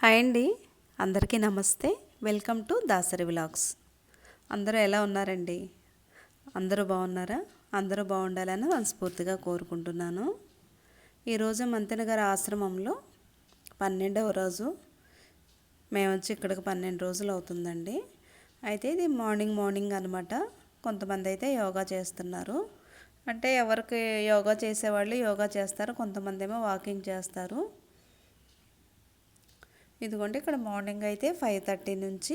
Hi అండి. అందరికీ నమస్తే. Welcome to Dasari vlogs. అందరూ ఎలా ఉన్నారండి? అందరూ బాగున్నారా? అందరూ బాగుండాలని మనస్ఫూర్తిగా కోరుకుంటున్నాను. ఈరోజు మంతెన గారి ఆశ్రమంలో పన్నెండవ రోజు. మేము వచ్చి ఇక్కడికి పన్నెండు రోజులు అవుతుందండి. అయితే ఇది మార్నింగ్ మార్నింగ్ అనమాట కొంతమంది అయితే యోగా చేస్తున్నారు. అంటే ఎవరికి యోగా చేసేవాళ్ళు యోగా చేస్తారు. కొంతమంది ఏమో వాకింగ్ చేస్తారు. ఇదిగోండి ఇక్కడ మార్నింగ్ అయితే ఫైవ్ థర్టీ నుంచి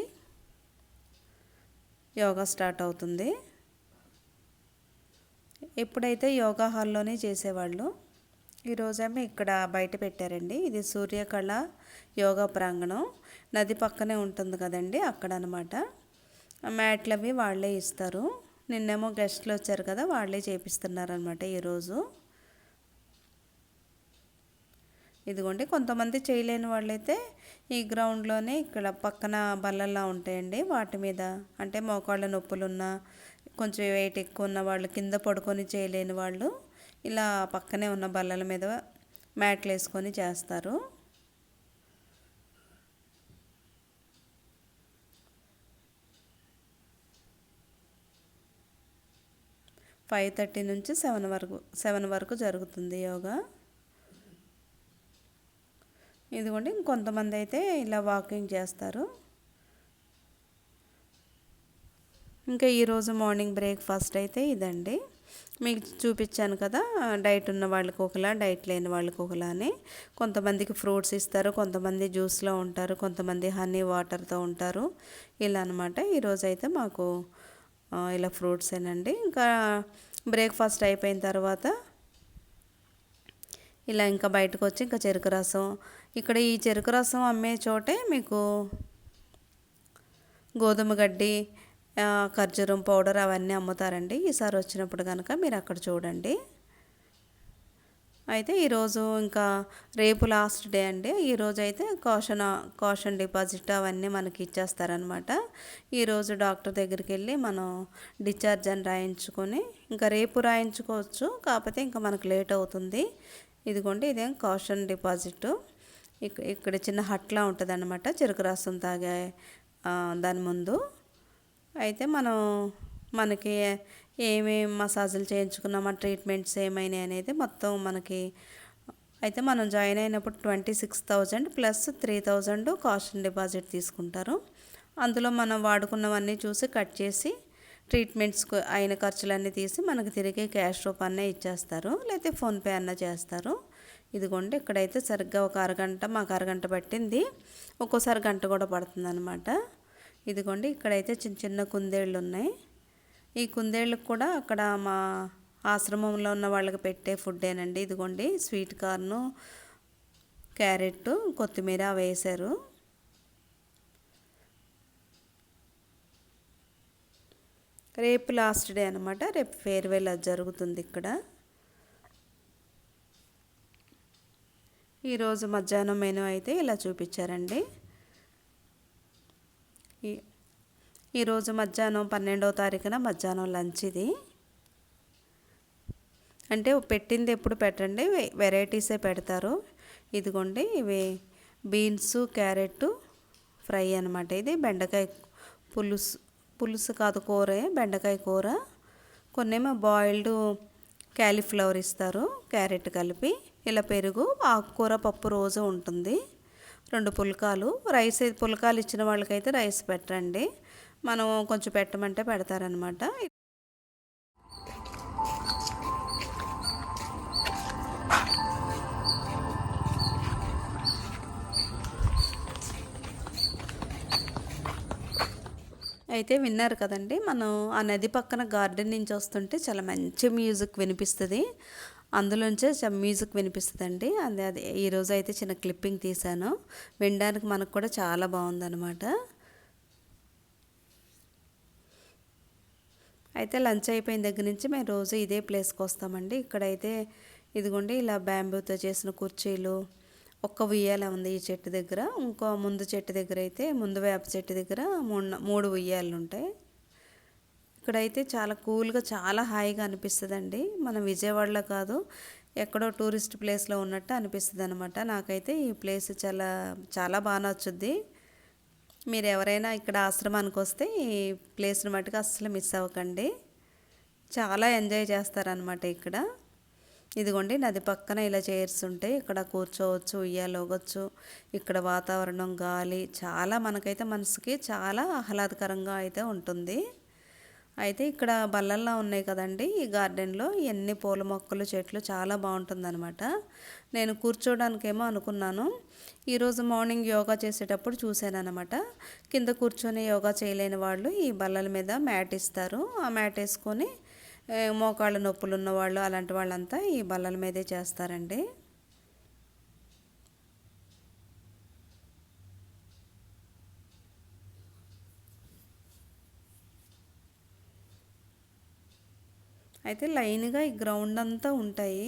యోగా స్టార్ట్ అవుతుంది. ఎప్పుడైతే యోగా హాల్లోనే చేసేవాళ్ళు. ఈరోజేమో ఇక్కడ బయట పెట్టారండి. ఇది సూర్యకళ యోగా ప్రాంగణం. నది పక్కనే ఉంటుంది కదండి అక్కడ అనమాట మ్యాట్లు అవి వాళ్ళే ఇస్తారు. నిన్నేమో గెస్ట్లు వచ్చారు కదా వాళ్ళే చేపిస్తున్నారనమాట ఈరోజు. ఇదిగోండి కొంతమంది చేయలేని వాళ్ళైతే ఈ గ్రౌండ్లోనే ఇక్కడ పక్కన బల్లల్లా ఉంటాయండి వాటి మీద. అంటే మోకాళ్ళ నొప్పులున్న కొంచెం వెయిట్ ఎక్కువ ఉన్న వాళ్ళు కింద పడుకొని చేయలేని వాళ్ళు ఇలా పక్కనే ఉన్న బల్లల మీద మ్యాట్లు వేసుకొని చేస్తారు. ఫైవ్ థర్టీ నుంచి సెవెన్ వరకు సెవెన్ వరకు జరుగుతుంది యోగా. ఇదిగోండి ఇంకొంతమంది అయితే ఇలా వాకింగ్ చేస్తారు. ఇంకా ఈరోజు మార్నింగ్ బ్రేక్ఫాస్ట్ అయితే ఇదండి. మీకు చూపించాను కదా డైట్ ఉన్న వాళ్ళకి ఒకలా డైట్ లేని వాళ్ళకి ఒకలా అని. కొంతమందికి ఫ్రూట్స్ ఇస్తారు కొంతమంది జ్యూస్లో ఉంటారు కొంతమంది హనీ వాటర్తో ఉంటారు. ఇలా అనమాట ఈరోజు అయితే మాకు ఇలా ఫ్రూట్సేనండి. ఇంకా బ్రేక్ఫాస్ట్ అయిపోయిన తర్వాత ఇలా ఇంకా బయటకు వచ్చి ఇంకా చెరుకు రసం. ఇక్కడ ఈ చెరుకు రసం అమ్మే చోటే మీకు గోధుమ గడ్డి ఖర్జూరం పౌడర్ అవన్నీ అమ్ముతారండి. ఈసారి వచ్చినప్పుడు కనుక మీరు అక్కడ చూడండి. అయితే ఈరోజు ఇంకా రేపు లాస్ట్ డే అండి. ఈరోజు అయితే కాషన్ కాషన్ డిపాజిట్ అవన్నీ మనకి ఇచ్చేస్తారనమాట ఈరోజు డాక్టర్ దగ్గరికి వెళ్ళి మనం డిశ్చార్జ్ అని రాయించుకొని ఇంకా రేపు రాయించుకోవచ్చు. కాకపోతే ఇంకా మనకు లేట్ అవుతుంది. ఇదిగోండి ఇదేం కాషన్ డిపాజిట్ ఇక్కడ చిన్న హట్లా ఉంటుంది అనమాట చెరుకు రసం తాగే దాని ముందు. అయితే మనం మనకి ఏమేమి మసాజులు చేయించుకున్నామా ట్రీట్మెంట్స్ ఏమైనాయి అనేది మొత్తం మనకి అయితే మనం జాయిన్ అయినప్పుడు twenty six thousand plus three thousand caution deposit తీసుకుంటారు. అందులో మనం వాడుకున్నవన్నీ చూసి కట్ చేసి ట్రీట్మెంట్స్ అయిన ఖర్చులన్నీ తీసి మనకు తిరిగి క్యాష్ రూపాన్నే ఇచ్చేస్తారు. లేకపోతే ఫోన్పే అన్న చేస్తారు. ఇదిగోండి ఇక్కడైతే సరిగ్గా ఒక అరగంట మాకు అరగంట పట్టింది. ఒక్కోసారి గంట కూడా పడుతుంది అనమాట ఇదిగోండి ఇక్కడైతే చిన్న చిన్న కుందేళ్ళు ఉన్నాయి. ఈ కుందేళ్ళకు కూడా అక్కడ మా ఆశ్రమంలో ఉన్న వాళ్ళకి పెట్టే ఫుడ్డేనండి ఇదిగోండి స్వీట్ కార్ను క్యారెట్ కొత్తిమీర వేశారు. రేపు లాస్ట్ డే అనమాట రేపు ఫేర్వెల్ అది జరుగుతుంది ఇక్కడ. ఈరోజు మధ్యాహ్నం మెనూ అయితే ఇలా చూపించారండి. ఈరోజు మధ్యాహ్నం పన్నెండవ తారీఖున మధ్యాహ్నం లంచ్ ఇది. అంటే పెట్టింది ఎప్పుడు పెట్టండి వెరైటీసే పెడతారు. ఇదిగోండి ఇవి బీన్స్ క్యారెట్ ఫ్రై అనమాట ఇది బెండకాయ పులుసు. పులుసు కాదు కూరే బెండకాయ కూర. కొన్నేమో బాయిల్డ్ క్యాలీఫ్లవర్ ఇస్తారు క్యారెట్ కలిపి. ఇలా పెరుగు ఆకుకూర పప్పు రోజు ఉంటుంది. రెండు పుల్కాలు. రైస్ పుల్కాలు ఇచ్చిన వాళ్ళకైతే రైస్ పెట్టండి మనం కొంచెం పెట్టమంటే పెడతారనమాట. అయితే విన్నారు కదండి మనం ఆ నది పక్కన గార్డెన్ నుంచి వస్తుంటే చాలా మంచి మ్యూజిక్ వినిపిస్తుంది. అందులోంచే మ్యూజిక్ వినిపిస్తుందండి. అదే అది ఈరోజు అయితే చిన్న క్లిప్పింగ్ తీశాను. వినడానికి మనకు కూడా చాలా బాగుందన్నమాట. అయితే లంచ్ అయిపోయిన దగ్గర నుంచి మేము రోజు ఇదే ప్లేస్కి వస్తామండి. ఇక్కడైతే ఇదిగోండి ఇలా బ్యాంబూతో చేసిన కుర్చీలు ఒక్క ఉయ్యాల ఉంది ఈ చెట్టు దగ్గర. ఇంకో ముందు చెట్టు దగ్గర అయితే ముందు వేప చెట్టు దగ్గర మూడు మూడు ఉయ్యాలు ఉంటాయి ఇక్కడైతే చాలా కూల్గా చాలా హాయిగా అనిపిస్తుందండి. మన విజయవాడలో కాదు ఎక్కడో టూరిస్ట్ ప్లేస్లో ఉన్నట్టు అనిపిస్తుంది అనమాట నాకైతే ఈ ప్లేస్ చాలా చాలా బాగా నచ్చుద్ది. మీరు ఎవరైనా ఇక్కడ ఆశ్రమానికి వస్తే ఈ ప్లేస్ని మటుకు అస్సలు మిస్ అవ్వకండి. చాలా ఎంజాయ్ చేస్తారనమాట ఇక్కడ. ఇదిగోండి నది పక్కన ఇలా చైర్స్ ఉంటాయి ఇక్కడ కూర్చోవచ్చు ఉయ్యాలోగొచ్చు ఇక్కడ వాతావరణం గాలి చాలా మనకైతే మనసుకి చాలా ఆహ్లాదకరంగా అయితే ఉంటుంది. అయితే ఇక్కడ బల్లల్లో ఉన్నాయి కదండి ఈ గార్డెన్లో ఎన్ని పూల మొక్కలు చెట్లు చాలా బాగుంటుందన్నమాట. నేను కూర్చోడానికేమో అనుకున్నాను. ఈరోజు మార్నింగ్ యోగా చేసేటప్పుడు చూశాను అనమాట కింద కూర్చొని యోగా చేయలేని వాళ్ళు ఈ బల్లల మీద మ్యాట్ ఇస్తారు. ఆ మ్యాట్ వేసుకొని మోకాళ్ళ నొప్పులు ఉన్న వాళ్ళు అలాంటి వాళ్ళంతా ఈ బల్లల మీదే చేస్తారండి. అయితే లైన్గా ఈ గ్రౌండ్ అంతా ఉంటాయి.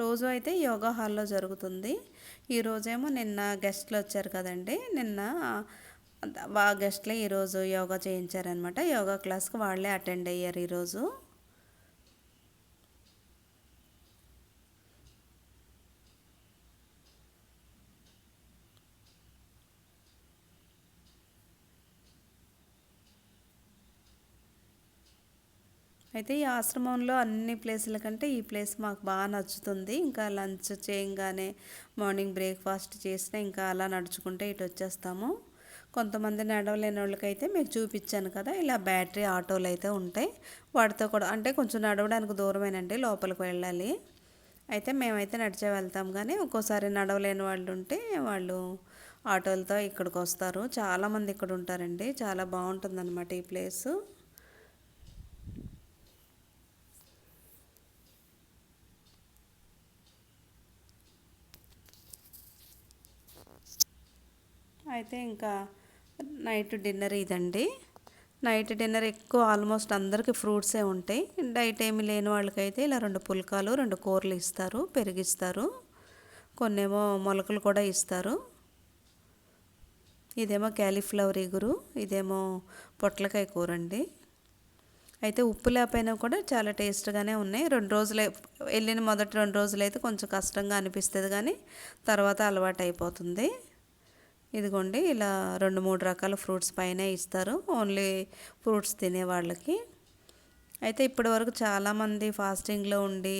రోజు అయితే యోగా హాల్లో జరుగుతుంది. ఈరోజేమో నిన్న గెస్ట్లు వచ్చారు కదండి. నిన్న గెస్ట్లే ఈరోజు యోగా చేయించారనమాట యోగా క్లాస్కి వాళ్ళే అటెండ్ అయ్యారు ఈరోజు. అయితే ఈ ఆశ్రమంలో అన్ని ప్లేసుల కంటే ఈ ప్లేస్ మాకు బాగా నచ్చుతుంది. ఇంకా లంచ్ చేయంగానే మార్నింగ్ బ్రేక్ఫాస్ట్ చేసినా ఇంకా అలా నడుచుకుంటే ఇటు వచ్చేస్తాము కొంతమంది నడవలేని వాళ్ళకైతే మీకు చూపించాను కదా ఇలా బ్యాటరీ ఆటోలు అయితే ఉంటాయి. వాటితో కూడా అంటే కొంచెం నడవడానికి దూరమేనండి లోపలికి వెళ్ళాలి. అయితే మేమైతే నడిచే వెళ్తాం కానీ ఒక్కోసారి నడవలేని వాళ్ళు ఉంటే వాళ్ళు ఆటోలతో ఇక్కడికి వస్తారు. చాలామంది ఇక్కడ ఉంటారండి చాలా బాగుంటుందన్నమాట ఈ ప్లేసు. అయితే ఇంకా నైట్ డిన్నర్ ఇదండి. నైట్ డిన్నర్ ఎక్కువ ఆల్మోస్ట్ అందరికీ ఫ్రూట్సే ఉంటాయి. డైట్ ఏమి లేని వాళ్ళకైతే ఇలా రెండు పుల్కాలు రెండు కూరలు ఇస్తారు పెరిగిస్తారు. కొన్నేమో మొలకలు కూడా ఇస్తారు. ఇదేమో క్యాలీఫ్లవర్ ఎగురు ఇదేమో పొట్లకాయ కూర అండి అయితే ఉప్పు లేకపోయినా కూడా చాలా టేస్ట్గానే ఉన్నాయి. రెండు రోజులు వెళ్ళిన మొదటి రెండు రోజులు అయితే కొంచెం కష్టంగా అనిపిస్తుంది కానీ తర్వాత అలవాటు అయిపోతుంది ఇదిగోండి ఇలా రెండు మూడు రకాల ఫ్రూట్స్ పైన ఇస్తారు. ఓన్లీ ఫ్రూట్స్ తినే వాళ్ళకి. అయితే ఇప్పటి వరకు చాలామంది ఫాస్టింగ్లో ఉండి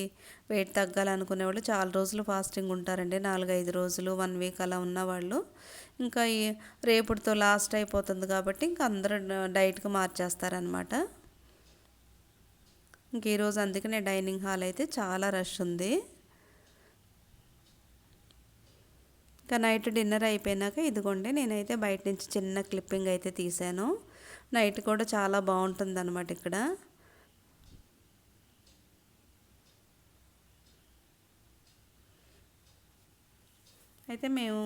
వెయిట్ తగ్గాలనుకునే వాళ్ళు చాలా రోజులు ఫాస్టింగ్ ఉంటారండి. నాలుగైదు రోజులు వన్ వీక్ అలా ఉన్నవాళ్ళు ఇంకా ఈ రేపుడితో లాస్ట్ అయిపోతుంది కాబట్టి ఇంకా అందరూ డైట్కి మార్చేస్తారనమాట ఇంక ఈరోజు అందుకనే డైనింగ్ హాల్ అయితే చాలా రష్ ఉంది ఇంకా నైట్ డిన్నర్ అయిపోయినాక ఇదిగోండి నేనైతే బయట నుంచి చిన్న క్లిప్పింగ్ అయితే తీసాను నైట్ కూడా చాలా బాగుంటుంది అనమాట ఇక్కడ. అయితే మేము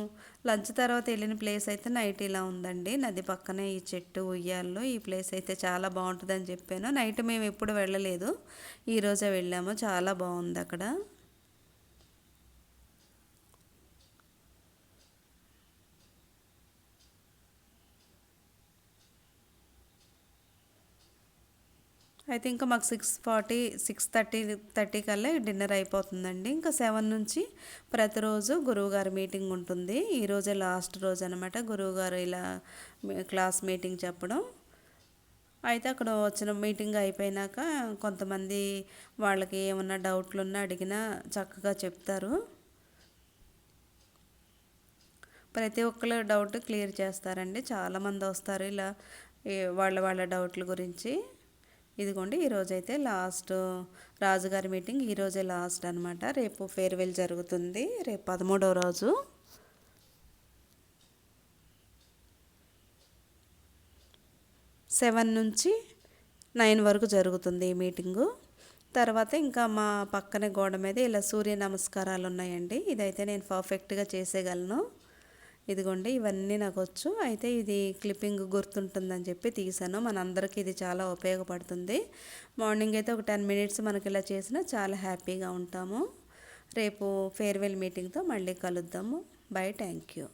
లంచ్ తర్వాత వెళ్ళిన ప్లేస్ అయితే నైట్ ఇలా ఉందండి. నది పక్కనే ఈ చెట్టు ఉయ్యాల్లో ఈ ప్లేస్ అయితే చాలా బాగుంటుందని చెప్పాను. నైట్ మేము ఎప్పుడు వెళ్ళలేదు. ఈరోజే వెళ్ళాము. చాలా బాగుంది అక్కడ. అయితే ఇంకా మాకు six forty six thirty thirty కల్లా డిన్నర్ అయిపోతుందండి. ఇంకా సెవెన్ నుంచి ప్రతిరోజు గురువుగారి మీటింగ్ ఉంటుంది. ఈరోజే లాస్ట్ రోజు అనమాట గురువుగారు ఇలా క్లాస్ మీటింగ్ చెప్పడం. అయితే అక్కడ వచ్చిన మీటింగ్ అయిపోయినాక కొంతమంది వాళ్ళకి ఏమన్నా డౌట్లు ఉన్నా అడిగినా చక్కగా చెప్తారు. ప్రతి ఒక్కరు డౌట్ క్లియర్ చేస్తారండి. చాలామంది వస్తారు ఇలా వాళ్ళ వాళ్ళ డౌట్ల గురించి. ఇదిగోండి ఈరోజైతే లాస్ట్ రాజుగారి మీటింగ్ ఈరోజే లాస్ట్ అనమాట రేపు ఫేర్వెల్ జరుగుతుంది. రేపు పదమూడవ రోజు. సెవెన్ నుంచి నైన్ వరకు జరుగుతుంది ఈ మీటింగు తర్వాత ఇంకా మా పక్కనే గోడ మీద ఇలా సూర్య నమస్కారాలు ఉన్నాయండి. ఇదైతే నేను పర్ఫెక్ట్గా చేసేయగలను. ఇదిగోండి ఇవన్నీ నాకు వచ్చు అయితే ఇది క్లిప్పింగ్ గుర్తుంటుందని చెప్పి తీసాను మనందరికీ ఇది చాలా ఉపయోగపడుతుంది. మార్నింగ్ అయితే ఒక టెన్ మినిట్స్ మనకి ఇలా చేసినా చాలా హ్యాపీగా ఉంటాము. రేపు ఫేర్వెల్ మీటింగ్తో మళ్ళీ కలుద్దాము. Bye thank you.